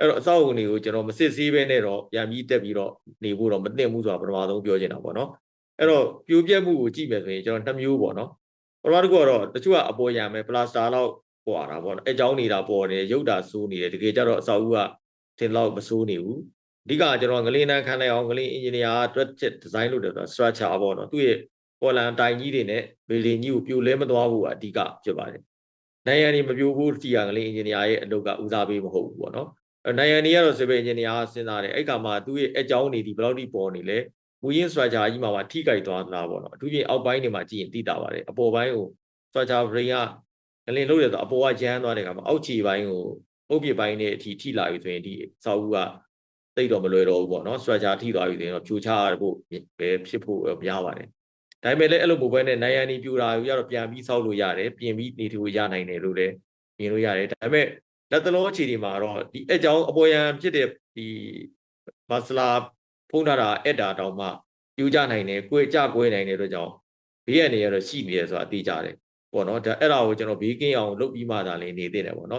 အဲ့တော့အဆောက်အုံတွေကိုကျွန်တော်မစစ်ဆေးဘဲနဲ့တော့ပြန်ပြီးတက်ပြီးတော့နေဖို့တော့မသင့်ဘူးဆိုတာပထမဆုံးပြောချင်တာပေါ့နော်အဲ့တော့ပြိုပြက်မှုကိုကြည့်မယ်ဆိုရင်ကျွန်တော်နှစ်မျိုးပေါ့နော်ပထမတစ်ခုကတော့တချို့ကအပေါ်ရမယ်ပလာစတာတော့ပေါ်လာတာပေါ့နော်အဲကြောင်းနေတာပေါ်နေရုပ်တာဆိုးနေတယ်တကယ်ကြတော့အဆောက်အဦကထင်တော့မဆိုးနေဘူးအဓိကကျွန်တော်ငလင်းနှန်းခန်းလိုက်အောင်ငလင်းအင်ဂျင်နီယာတွက်ချက်ဒီဇိုင်းလုပ်တယ်ဆိုတော့ structure ပေါ့နော်သူ့ရဲ့ပေါ်လန်တိုင်ကြီးတွေနဲ့ building ကြီးကိုပြိုလဲမသွားဘူးအဓိကဖြစ်ပါတယ်နိုင်ရန်ဒီမပြိုဘူးကြည်ရငလင်းအင်ဂျင်နီယာရဲ့အလုပ်ကဦးစားပေးမဟုတ်ဘူးပေါ့နော်အဲ နိုင်ရန်ဒီကတော့ civil engineer ကစဉ်းစားတယ်အဲ့ကမှသူ့ရဲ့အကြောင်းနေဒီဘယ်လောက်ထိပေါ်နေလဲမူရင်း structure ကြီးမှာပါထိကြိုက်သွားတာပေါ့နော်အထူးဖြင့်အောက်ပိုင်းတွေမှာကြည့်ရင်သိတာပါတယ်အပေါ်ပိုင်းကို structure brain ကငလင်းလုပ်ရတော့အပေါ်ကရမ်းသွားတဲ့အခါမှာအောက်ခြေပိုင်းကိုအုပ်ပြပိုင်းနဲ့အထိထိလာပြီဆိုရင်ဒီစောက်ဦးကသိတော့မလွယ်တော့ဘူးပေါ့နော် structure ထိသွားပြီဆိုရင်တော့ဖြိုချရဖို့ပဲဖြစ်ဖို့များပါတယ်ဒါပေမဲ့လည်းအဲ့လိုမဟုတ်ဘဲနဲ့နိုင်ရန်ဒီပြူတာကိုရတော့ပြန်ပြီးဆောက်လို့ရတယ်ပြင်ပြီးနေထိုးရနိုင်တယ်လို့လည်းမြင်လို့ရတယ်ဒါပေမဲ့ လက်တလုံးအခြေဒီမှာတော့ဒီအကြောင်းအပေါ်ယံဖြစ်တဲ့ဒီမဆလာဖုံးထားတာအဲ့တာတောင်မှပြူကြနိုင်တယ်ကိုယ်ကြကွဲနိုင်တယ်တို့ကြောင့်ဘေးရနေရတော့ရှိနေတယ်ဆိုတာအသိကြတယ်ပေါ့နော်ဒါအဲ့ဒါကိုကျွန်တော်ဘေးကင်းအောင်လုပ်ပြီးမှသာလေးနေသင့်တယ်ပေါ့နော်